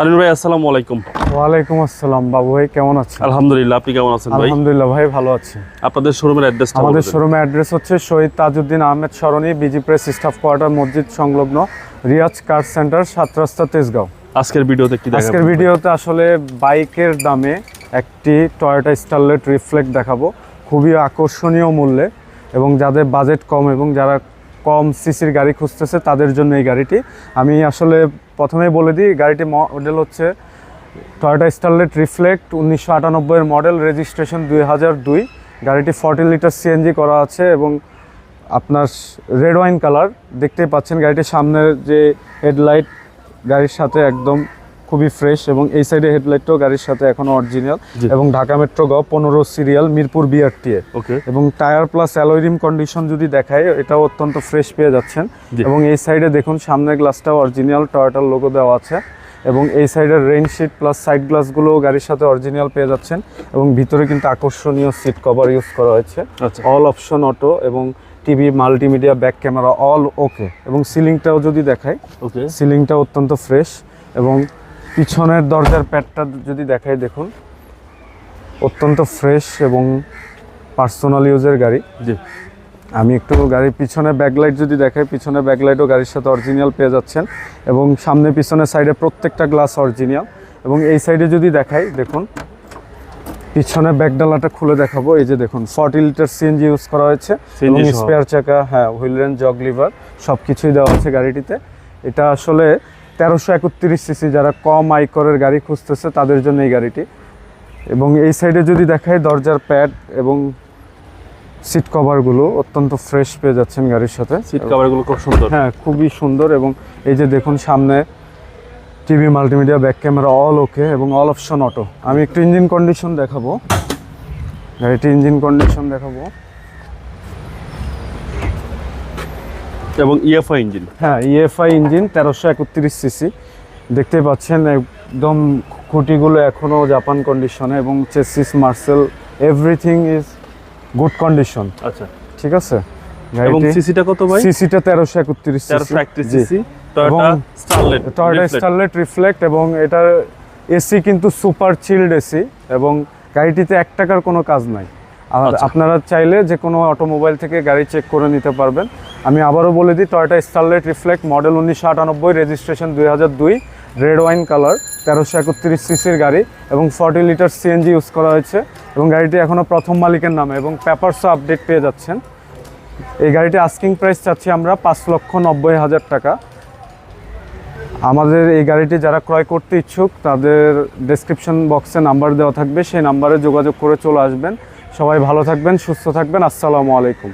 তারিন ভাই আসসালামু আলাইকুম। ওয়ালাইকুম আসসালাম বাবু ভাই কেমন আছেন? আলহামদুলিল্লাহ আপনি কেমন আছেন ভাই? আলহামদুলিল্লাহ ভাই ভালো আছি। আপনাদের শোরুমের অ্যাড্রেসটা আমাদের শোরুমের অ্যাড্রেস হচ্ছে Shahid Tajuddin Ahmed Sarani BG press staff quarter মসজিদ সংলগ্ন রিয়াজ কার সেন্টার সাত রাস্তা তেজগাঁও। আজকের ভিডিওতে কি দেখাবো? আজকের ভিডিওতে আসলে বাইকের দামে একটি টয়োটা স্টারলেট রিফ্লেক্ট দেখাবো। খুবই আকর্ষণীয় মূল্যে এবং যাদের বাজেট কম এবং যারা কম সিসির গাড়ি খুঁজতেছে, তাদের জন্য এই গাড়িটি। আমি আসলে প্রথমেই বলে দিই, গাড়িটি মডেল হচ্ছে টয়োটা স্টারলেট রিফ্লেক্ট উনিশশো আটানব্বইয়ের মডেল রেজিস্ট্রেশন দুই হাজার দুই। গাড়িটি ফর্টি লিটার সিএনজি করা আছে এবং আপনার রেড ওয়াইন কালার দেখতেই পাচ্ছেন গাড়িটির সামনের যে হেডলাইট গাড়ির সাথে একদম খুবই ফ্রেশ এবং এই সাইডে হেডলাইটটাও গাড়ির সাথে এখনও অরিজিনাল এবং ঢাকা মেট্রো গ পনেরো সিরিয়াল মিরপুর বিআরটিএ ওকে এবং টায়ার প্লাস অ্যালোরিম কন্ডিশন যদি দেখায় এটাও অত্যন্ত ফ্রেশ পেয়ে যাচ্ছেন। এবং এই সাইডে দেখুন সামনের গ্লাসটাও অরিজিনাল টয়োটার লোগো দেওয়া আছে। এবং এই সাইডের রেইন শিট প্লাস সাইড গ্লাসগুলোও গাড়ির সাথে অরিজিনাল পেয়ে যাচ্ছেন। এবং ভিতরে কিন্তু আকর্ষণীয় সিট কভার ইউজ করা হয়েছে। অল অপশন অটো এবং TV multimedia back camera all okay এবং সিলিংটাও যদি দেখায় ওকে সিলিংটা অত্যন্ত ফ্রেশ এবং পিছনের দরজার প্যাডটা যদি দেখাই দেখুন। অত্যন্ত ফ্রেশ এবং পার্সোনাল ইউজের গাড়ি। জি। আমি একটু গাড়ির পিছনে ব্যাকলাইট যদি দেখাই পিছনে ব্যাকলাইটও গাড়ির সাথে অরিজিনাল পেয়ে যাচ্ছেন এবং সামনে পিছনে সাইডে প্রত্যেকটা গ্লাস অরিজিনাল। এবং এই সাইডে যদি দেখাই দেখুন পিছনে ব্যাকডালাটা খুলে দেখাবো। এই যে দেখুন ফর্টি লিটার সিএনজি ইউজ করা হয়েছে এবং স্পেয়ার চাকা হ্যাঁ হুইল রেঞ্জ জগ লিভার সব কিছুই দেওয়া আছে গাড়িটিতে। এটা আসলে তেরোশো একত্রিশ সিসি যারা কম আয়করের গাড়ি খুঁজতেছে তাদের জন্য এই গাড়িটি। এবং এই সাইডে যদি দেখাই দরজার প্যাড এবং সিট কভারগুলো অত্যন্ত ফ্রেশ পেয়ে যাচ্ছেন গাড়ির সাথে। সিট কভারগুলো খুব সুন্দর। হ্যাঁ খুবই সুন্দর এবং এই যে দেখুন সামনে TV multimedia back camera all okay এবং অল অপশন অটো আমি একটু ইঞ্জিন কন্ডিশন দেখাবো। গাড়িটি ইঞ্জিন কন্ডিশন দেখাবো। এবং E ইএফআই ইঞ্জিন হ্যাঁ ইএফআই ইঞ্জিন তেরোশো একত্রিশ সিসি দেখতে পাচ্ছেন একদম খুঁটিগুলো এখনও জাপান কন্ডিশনে এবং চেসিস মার্সেল এভরিথিং ইজ গুড কন্ডিশন আচ্ছা। ঠিক আছে? এবং সিসিটা কত ভাই? সিসিটা। CC Toyota Toyota Starlet reflect এবং এটার এসি কিন্তু সুপার চিল্ড এসি এবং গাড়িটিতে এক টাকার কোনো কাজ নাই। আর আচ্ছা। আপনারা চাইলে যে কোনো অটোমোবাইল থেকে গাড়ি চেক করে নিতে পারবেন। আমি আবারও বলে দিই টয়টা স্টারলেট রিফ্লেক্ট মডেল উনিশশো আটানব্বই রেজিস্ট্রেশন দুই হাজার দুই রেড ওয়াইন কালার তেরোশো একত্রিশ সিসির গাড়ি এবং ফর্টি লিটার সিএনজি ইউজ করা হয়েছে এবং গাড়িটি এখনও প্রথম মালিকের নামে এবং পেপারসও আপডেট পেয়ে যাচ্ছেন। এই গাড়িটি আস্কিং প্রাইস চাচ্ছি আমরা পাঁচ লক্ষ নব্বই হাজার টাকা। আমাদের এই গাড়িটি যারা ক্রয় করতে ইচ্ছুক, তাদের ডেসক্রিপশন বক্সে নাম্বার দেওয়া থাকবে, সেই নাম্বারে যোগাযোগ করে চলে আসবেন। সবাই ভালো থাকবেন, সুস্থ থাকবেন, আসসালামু আলাইকুম।